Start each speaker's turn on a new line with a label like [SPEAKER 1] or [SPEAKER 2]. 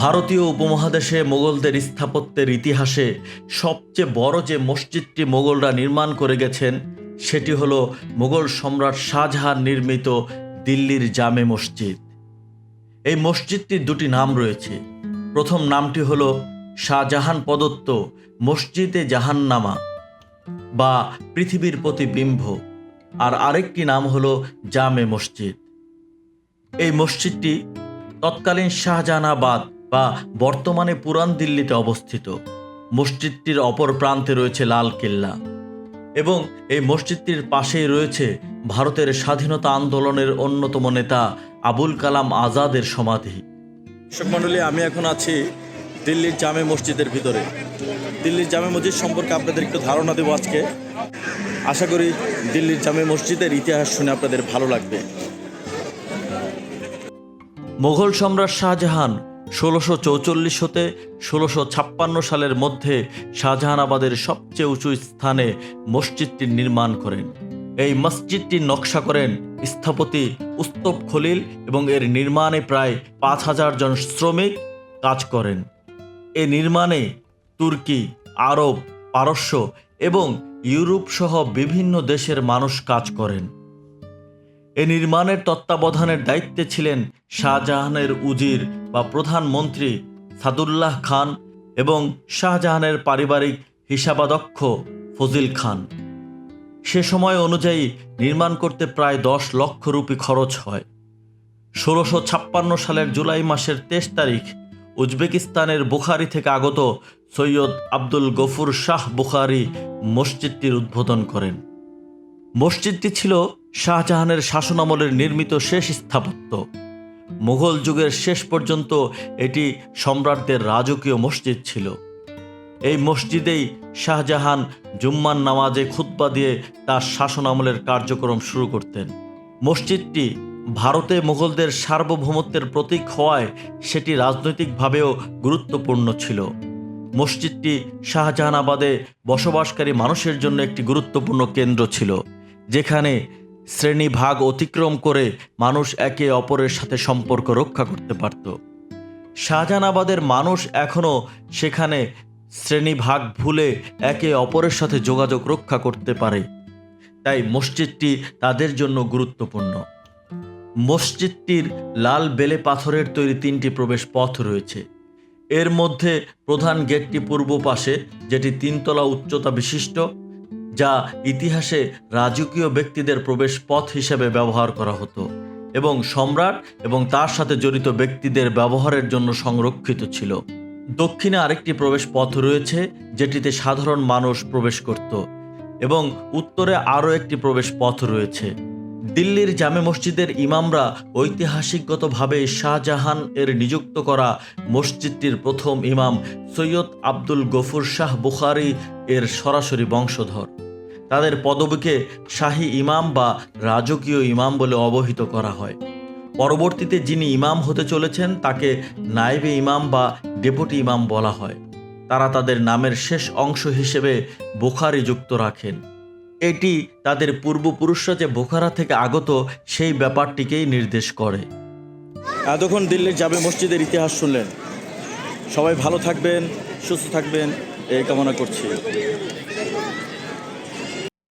[SPEAKER 1] ভারতীয় উপমহাদেশে মোগলদের স্থাপত্যের ইতিহাসে সবচেয়ে বড় যে মসজিদটি মোগলরা নির্মাণ করে গেছেন, সেটি হল মোগল সম্রাট শাহজাহান নির্মিত দিল্লির জামে মসজিদ। এই মসজিদটির দুটি নাম রয়েছে। প্রথম নামটি হল শাহজাহান প্রদত্ত মসজিদে জাহান্নামা বা পৃথিবীর প্রতিবিম্ব আর আরেকটি নাম হল জামে মসজিদ। এই মসজিদটি তৎকালীন শাহজাহানাবাদ বা বর্তমানে পুরান দিল্লিতে অবস্থিত। মসজিদটির অপর প্রান্তে রয়েছে লাল কেল্লা এবং এই মসজিদটির পাশেই রয়েছে ভারতের স্বাধীনতা আন্দোলনের অন্যতম নেতা আবুল কালাম আজাদের সমাধি। দর্শক মণ্ডলী আমি এখন আছি দিল্লির জামে মসজিদের ভিতরে। দিল্লির জামে মসজিদ সম্পর্কে আপনাদের একটু ধারণা দেবো আজকে। আশা করি দিল্লির জামে মসজিদের ইতিহাস শুনে আপনাদের ভালো লাগবে। মোগল সম্রাট শাহজাহান ষোলোশো চৌচল্লিশ হতে ষোলোশো ছাপ্পান্ন সালের মধ্যে শাহজাহানাবাদের সবচেয়ে উঁচু স্থানে মসজিদটি নির্মাণ করেন। এই মসজিদটির নকশা করেন স্থপতি উস্তব খলিল এবং এর নির্মাণে প্রায় পাঁচ হাজার জন শ্রমিক কাজ করেন। এ নির্মাণে তুর্কি, আরব, পারস্য এবং ইউরোপ সহ বিভিন্ন দেশের মানুষ কাজ করেন। এ নির্মাণের তত্ত্বাবধানের দায়িত্বে ছিলেন শাহজাহানের উজির বা প্রধানমন্ত্রী সাদুল্লাহ খান এবং শাহজাহানের পারিবারিক হিসাবাদক্ষ ফজিল খান। সে সময় অনুযায়ী নির্মাণ করতে প্রায় দশ লক্ষ রুপি খরচ হয়। ষোলোশো ছাপ্পান্ন সালের জুলাই মাসের তেইশ তারিখ উজবেকিস্তানের বুখারি থেকে আগত সৈয়দ আব্দুল গফুর শাহ বুখারি মসজিদটির উদ্বোধন করেন। মসজিদটি ছিল শাহজাহানের শাসনামলের নির্মিত শেষ স্থাপত্য। মুঘল যুগের শেষ পর্যন্ত এটি সম্রাটদের রাজকীয় মসজিদ ছিল। এই মসজিদেই শাহজাহান জুম্মান নামাজে খুতবা দিয়ে তার শাসনামলের কার্যক্রম শুরু করতেন। মসজিদটি ভারতে মুঘলদের সার্বভৌমত্বের প্রতীক হওয়ায় সেটি রাজনৈতিকভাবেও গুরুত্বপূর্ণ ছিল। মসজিদটি শাহজাহানাবাদে বসবাসকারী মানুষের জন্য একটি গুরুত্বপূর্ণ কেন্দ্র ছিল, যেখানে শ্রেণীভাগ অতিক্রম করে মানুষ একে অপরের সাথে সম্পর্ক রক্ষা করতে পারত। শাহজাহানাবাদের মানুষ এখনও সেখানে শ্রেণীভাগ ভুলে একে অপরের সাথে যোগাযোগ রক্ষা করতে পারে। তাই মসজিদটি তাদের জন্য গুরুত্বপূর্ণ। মসজিদটির লাল বেলে পাথরের তৈরি তিনটি প্রবেশ পথ রয়েছে। এর মধ্যে প্রধান গেটটি পূর্ব পাশে, যেটি তিনতলা উচ্চতা বিশিষ্ট। যা ইতিহাসে রাজকীয় ব্যক্তিদের প্রবেশ পথ হিসেবে ব্যবহার করা হতো এবং সম্রাট এবং তার সাথে জড়িত ব্যক্তিদের ব্যবহারের জন্য সংরক্ষিত ছিল। দক্ষিণে আরেকটি প্রবেশ পথ রয়েছে, যেটিতে সাধারণ মানুষ প্রবেশ করত এবং উত্তরে আরও একটি প্রবেশ পথ রয়েছে। দিল্লির জামে মসজিদের ইমামরা ঐতিহাসিকগতভাবে শাহজাহান এর নিযুক্ত করা মসজিদটির প্রথম ইমাম সৈয়দ আব্দুল গফুর শাহ বুখারি এর সরাসরি বংশধর। তাদের পদবীকে শাহী ইমাম বা রাজকীয় ইমাম বলে অবহিত করা হয়। পরবর্তীতে যিনি ইমাম হতে চলেছেন, তাকে নায়েবে ইমাম বা ডেপুটি ইমাম বলা হয়। তারা তাদের নামের শেষ অংশ হিসেবে বুখারি যুক্ত রাখেন। এটি তাদের পূর্বপুরুষরা যে বোখারা থেকে আগত, সেই ব্যাপারটিকেই নির্দেশ করে। এতক্ষণ দিল্লির জামে মসজিদের ইতিহাস শুনলেন। সবাই ভালো থাকবেন, সুস্থ থাকবেন, এই কামনা করছি।